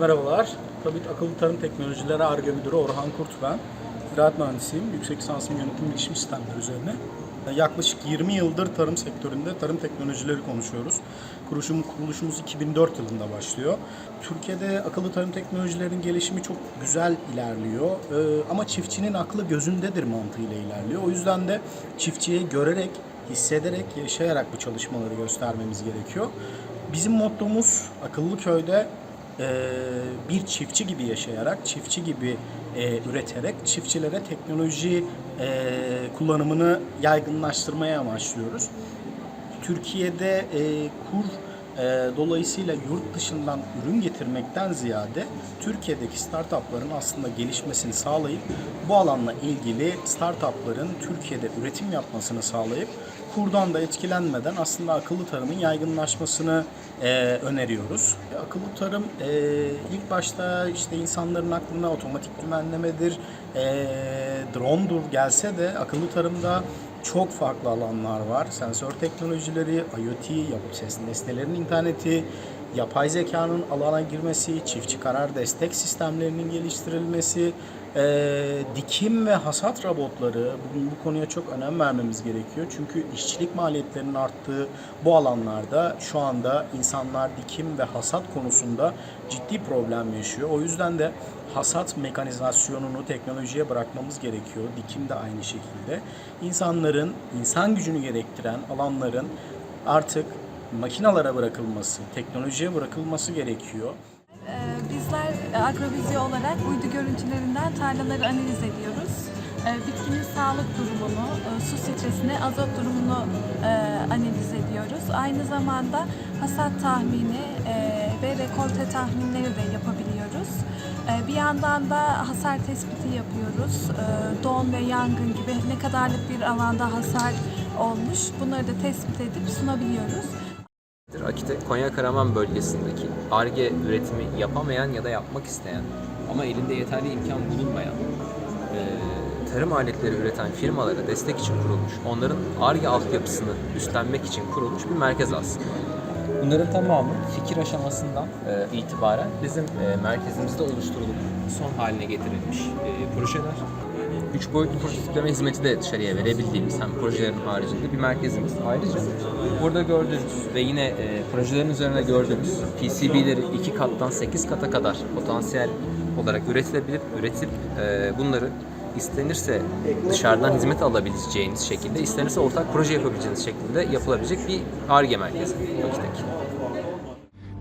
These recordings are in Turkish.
Merhabalar. Tabit Akıllı Tarım Teknolojileri ARGE Müdürü Orhan Kurt ben. Ziraat mühendisiyim. Yüksek lisansım yönetim bilişim sistemleri üzerine. Yaklaşık 20 yıldır tarım sektöründe tarım teknolojileri konuşuyoruz. Kuruluşum, kuruluşumuz 2004 yılında başlıyor. Türkiye'de akıllı tarım teknolojilerinin gelişimi çok güzel ilerliyor. Ee, ama çiftçinin aklı gözündedir mantığıyla ilerliyor. O yüzden de çiftçiye görerek, hissederek, yaşayarak bu çalışmaları göstermemiz gerekiyor. Bizim mottomuz akıllı köyde bir çiftçi gibi yaşayarak, çiftçi gibi e, üreterek çiftçilere teknoloji e, kullanımını yaygınlaştırmaya amaçlıyoruz. Türkiye'de e, kur e, dolayısıyla yurt dışından ürün getirmekten ziyade Türkiye'deki startupların aslında gelişmesini sağlayıp bu alanla ilgili startupların Türkiye'de üretim yapmasını sağlayıp kurdan da etkilenmeden aslında akıllı tarımın yaygınlaşmasını e, öneriyoruz. Akıllı tarım e, ilk başta işte insanların aklına otomatik dümenlemedir, e, drone'dur gelse de akıllı tarımda çok farklı alanlar var. Sensör teknolojileri, IoT, yapı ses nesnelerin interneti, yapay zekanın alana girmesi, çiftçi karar destek sistemlerinin geliştirilmesi, eee, dikim ve hasat robotları, bugün bu konuya çok önem vermemiz gerekiyor. Çünkü işçilik maliyetlerinin arttığı bu alanlarda şu anda insanlar dikim ve hasat konusunda ciddi problem yaşıyor. O yüzden de hasat mekanizasyonunu teknolojiye bırakmamız gerekiyor. Dikim de aynı şekilde. İnsanların, insan gücünü gerektiren alanların artık makinalara bırakılması, teknolojiye bırakılması gerekiyor. Ee, Bizler e, agrobizyo olarak uydu görüntülerinden tarlaları analiz ediyoruz. Ee, Bitkinin sağlık durumunu, e, su stresini, azot durumunu e, analiz ediyoruz. Aynı zamanda hasat tahmini ve rekolte tahminleri de yapabiliyoruz. E, Bir yandan da hasar tespiti yapıyoruz. Don ve yangın gibi ne kadarlık bir alanda hasar olmuş bunları da tespit edip sunabiliyoruz. Akite Konya Karaman bölgesindeki ARGE üretimi yapamayan ya da yapmak isteyen ama elinde yeterli imkan bulunmayan e, tarım aletleri üreten firmalara destek için kurulmuş, onların ARGE altyapısını üstlenmek için kurulmuş bir merkez aslında. Bunların tamamı fikir aşamasından e, itibaren bizim e, merkezimizde oluşturulup son haline getirilmiş e, projeler. Üç boyutlu prototipleme hizmeti de dışarıya verebildiğimiz hem projelerin haricinde bir merkezimiz. Ayrıca burada gördüğünüz ve yine e, projelerin üzerine gördüğümüz PCB'leri iki kattan 8 kata kadar potansiyel olarak üretilebilir, üretip e, bunları istenirse dışarıdan hizmet alabileceğiniz şekilde, istenirse ortak proje yapabileceğiniz şekilde yapılabilecek bir ARGE merkezi Toki'deki.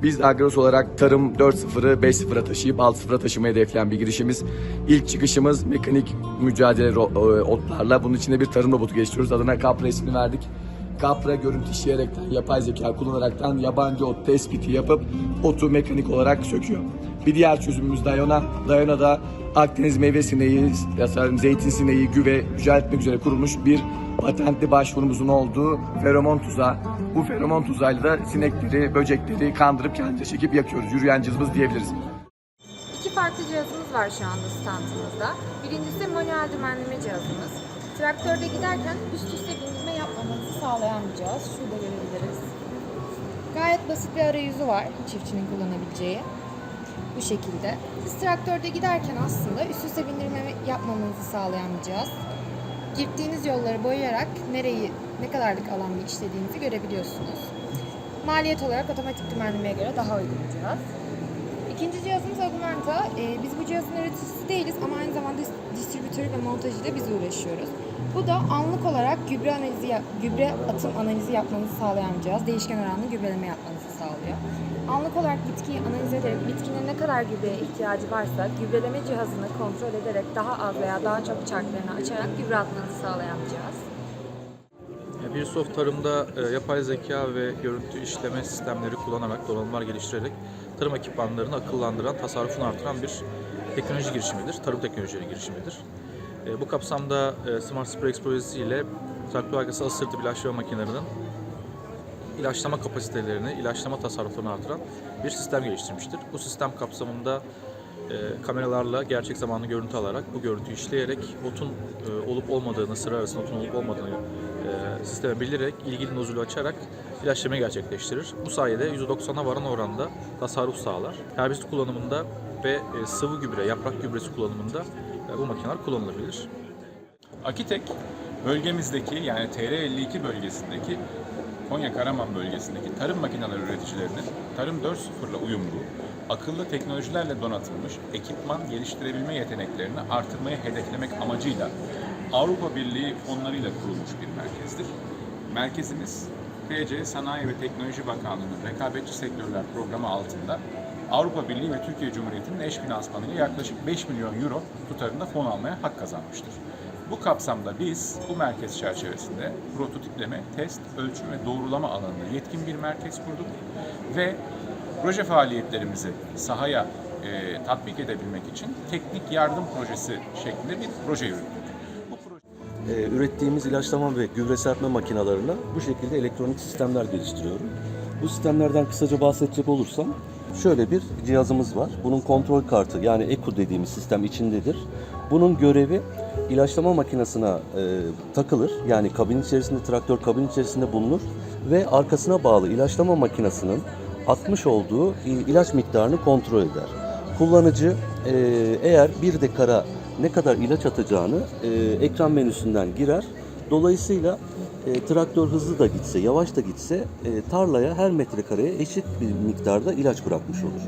Biz Agros olarak tarım 4.0'ı 5.0'a taşıyıp 6.0'a taşımayı hedefleyen bir girişimiz. İlk çıkışımız mekanik mücadele e, otlarla. Bunun içinde bir tarım robotu geliştiriyoruz. Adına Capra ismini verdik. Capra görüntü işleyerekten, yapay zeka kullanaraktan yabancı ot tespiti yapıp otu mekanik olarak söküyor. Bir diğer çözümümüz Dayona. Dayona da Akdeniz meyve sineği, zeytin sineği, güve yüceltmek üzere kurulmuş bir patentli başvurumuzun olduğu feromon tuzağı. Bu feromon tuzağıyla da sinekleri, böcekleri kandırıp kendimize çekip yakıyoruz. Yürüyen cızbız diyebiliriz. İki farklı cihazımız var şu anda standımızda. Birincisi manuel dümenleme cihazımız. Traktörde giderken üst üste bindirme yapmamanızı sağlayan bir cihaz. Şurada görebiliriz. Gayet basit bir arayüzü var çiftçinin kullanabileceği. Bu şekilde. Siz traktörde giderken aslında üst üste bindirme yapmamanızı sağlayan bir cihaz. Gittiğiniz yolları boyayarak nereyi, ne kadarlık alanda işlediğinizi görebiliyorsunuz. Maliyet olarak otomatik dümenlemeye göre daha uygun bir cihaz. İkinci cihazımız Augmenta. Ee, biz bu cihazın üreticisi değiliz ama aynı zamanda dis- distribütörü ve montajıyla biz uğraşıyoruz. Bu da anlık olarak gübre analizi, gübre atım analizi yapmanızı sağlayan bir cihaz. Değişken oranlı gübreleme yapmanızı sağlıyor. Anlık olarak bitkiyi analiz ederek bitkinin ne kadar gübreye ihtiyacı varsa gübreleme cihazını kontrol ederek daha az veya daha çok çarklarını açarak gübre atmanızı sağlayan cihaz. Bir soft tarımda e, yapay zeka ve görüntü işleme sistemleri kullanarak, donanımlar geliştirerek tarım ekipmanlarını akıllandıran, tasarrufunu artıran bir teknoloji girişimidir. Tarım teknolojileri girişimidir. E, Bu kapsamda e, Smart Sprays projesi ile traktör arkası asırtı ilaçlama makinelerinin ilaçlama kapasitelerini, ilaçlama tasarruflarını artıran bir sistem geliştirmiştir. Bu sistem kapsamında e, kameralarla gerçek zamanlı görüntü alarak bu görüntüyü işleyerek otun e, olup olmadığını, sıra arasında otun olup olmadığını e, sisteme bildirerek ilgili nozülü açarak ilaçlama gerçekleştirir. Bu sayede %90'a varan oranda tasarruf sağlar. Herbisit kullanımında ve e, sıvı gübre, yaprak gübresi kullanımında e, bu makineler kullanılabilir. Akitek bölgemizdeki yani TR52 bölgesindeki Konya Karaman bölgesindeki tarım makineleri üreticilerinin Tarım 4.0'la uyumlu, akıllı teknolojilerle donatılmış ekipman geliştirebilme yeteneklerini artırmayı hedeflemek amacıyla Avrupa Birliği fonlarıyla kurulmuş bir merkezdir. Merkezimiz PC Sanayi ve Teknoloji Bakanlığı'nın rekabetçi sektörler programı altında Avrupa Birliği ve Türkiye Cumhuriyeti'nin eş finansmanıyla yaklaşık 5 milyon euro tutarında fon almaya hak kazanmıştır. Bu kapsamda biz bu merkez çerçevesinde prototipleme, test, ölçüm ve doğrulama alanında yetkin bir merkez kurduk ve proje faaliyetlerimizi sahaya e, tatbik edebilmek için teknik yardım projesi şeklinde bir proje yürüttük. Proje Ee, ürettiğimiz ilaçlama ve gübre serpme makinalarına bu şekilde elektronik sistemler geliştiriyorum. Bu sistemlerden kısaca bahsedecek olursam şöyle bir cihazımız var. Bunun kontrol kartı yani EKU dediğimiz sistem içindedir. Bunun görevi ilaçlama makinesine e, takılır. Yani kabin içerisinde, traktör kabin içerisinde bulunur ve arkasına bağlı ilaçlama makinesinin atmış olduğu ilaç miktarını kontrol eder. Kullanıcı e, eğer bir dekara ne kadar ilaç atacağını e, ekran menüsünden girer. Dolayısıyla e, traktör hızlı da gitse, yavaş da gitse e, tarlaya her metrekareye eşit bir miktarda ilaç bırakmış olur.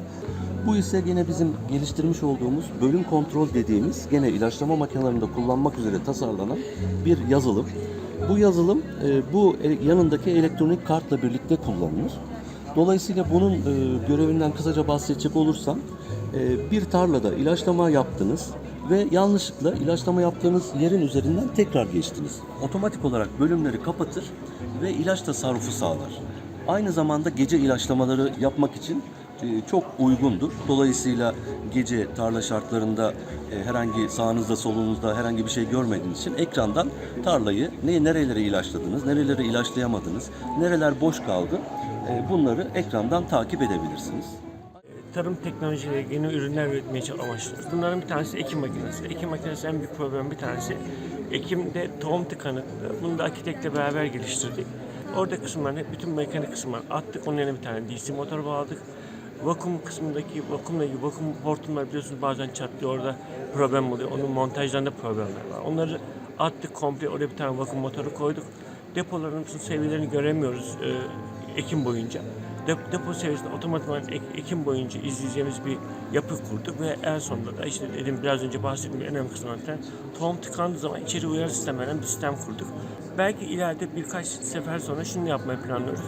Bu ise gene bizim geliştirmiş olduğumuz bölüm kontrol dediğimiz gene ilaçlama makinelerinde kullanmak üzere tasarlanan bir yazılım. Bu yazılım e, bu e- yanındaki elektronik kartla birlikte kullanılır. Dolayısıyla bunun e, görevinden kısaca bahsedecek olursam bir tarlada ilaçlama yaptınız ve yanlışlıkla ilaçlama yaptığınız yerin üzerinden tekrar geçtiniz. Otomatik olarak bölümleri kapatır ve ilaç tasarrufu sağlar. Aynı zamanda gece ilaçlamaları yapmak için çok uygundur. Dolayısıyla gece tarla şartlarında e, herhangi sağınızda solunuzda herhangi bir şey görmediğiniz için ekrandan tarlayı ne nerelere ilaçladınız, nerelere ilaçlayamadınız, nereler boş kaldı e, bunları ekrandan takip edebilirsiniz. tarım teknolojileri yeni ürünler üretmeye amaçlıyoruz. Bunların bir tanesi ekim makinesi. Ekim makinesi en büyük problem bir tanesi. Ekimde tohum tıkanıklığı. Bunu da Akitek'le beraber geliştirdik. Orada kısımlarını, bütün mekanik kısımlar attık. Onun yerine bir tane DC motor bağladık. Vakum kısmındaki vakumla ilgili vakum hortumlar biliyorsunuz bazen çatlıyor orada problem oluyor. Onun montajlarında problemler var. Onları attık komple oraya bir tane vakum motoru koyduk. Depolarımızın seviyelerini göremiyoruz e, Ekim boyunca. Dep- depo seviyesinde otomatikman ek- Ekim boyunca izleyeceğimiz bir yapı kurduk ve en sonunda da işte dedim biraz önce bahsettiğim en önemli kısımlardan tohum tıkandığı zaman içeri uyarı sistemlerinden bir sistem kurduk. Belki ileride birkaç sefer sonra şunu yapmayı planlıyoruz.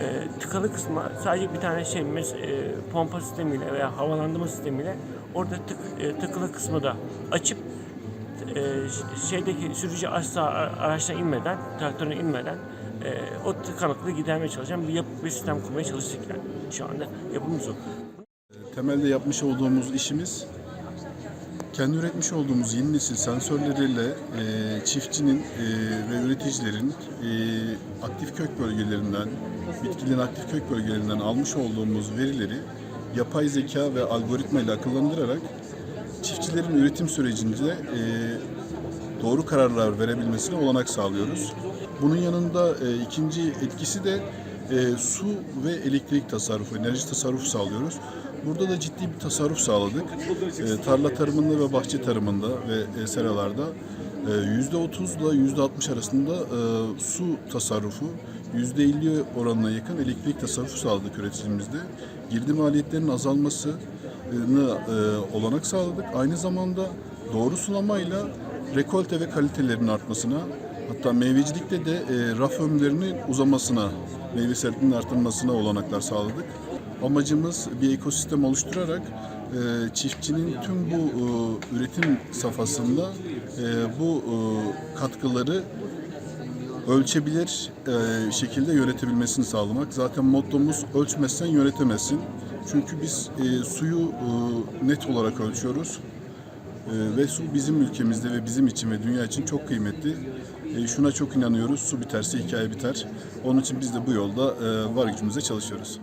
E, tıkalı kısma sadece bir tane şey mes- e, pompa sistemiyle veya havalandırma sistemiyle orada tık, e, tıkalı kısmı da açıp e, şeydeki sürücü asla araçtan inmeden, traktörüne inmeden e, o tıkanıklığı gidermeye çalışan bir yapı bir sistem kurmaya çalıştık yani. Şu anda yapımız o. Temelde yapmış olduğumuz işimiz kendi üretmiş olduğumuz yeni nesil sensörleriyle e, çiftçinin e, ve üreticilerin e, aktif kök bölgelerinden, bitkilerin aktif kök bölgelerinden almış olduğumuz verileri yapay zeka ve algoritma ile akıllandırarak çiftçilerin üretim sürecinde e, doğru kararlar verebilmesine olanak sağlıyoruz. Bunun yanında e, ikinci etkisi de e, su ve elektrik tasarrufu, enerji tasarrufu sağlıyoruz. Burada da ciddi bir tasarruf sağladık. E, tarla tarımında ve bahçe tarımında ve e, seralarda e, %30 ile %60 arasında e, su tasarrufu, %50 oranına yakın elektrik tasarrufu sağladık üreticimizde. Girdi maliyetlerinin azalmasını e, olanak sağladık. Aynı zamanda doğru sulamayla rekolte ve kalitelerin artmasına hatta meyvecilikte de e, raf ömürlerinin uzamasına, meyve serpiminin artmasına olanaklar sağladık. Amacımız bir ekosistem oluşturarak e, çiftçinin tüm bu e, üretim safhasında e, bu e, katkıları ölçebilir e, şekilde yönetebilmesini sağlamak. Zaten mottomuz ölçmezsen yönetemezsin. Çünkü biz e, suyu e, net olarak ölçüyoruz. E, ve su bizim ülkemizde ve bizim için ve dünya için çok kıymetli. E, şuna çok inanıyoruz. Su biterse hikaye biter. Onun için biz de bu yolda e, var gücümüzle çalışıyoruz.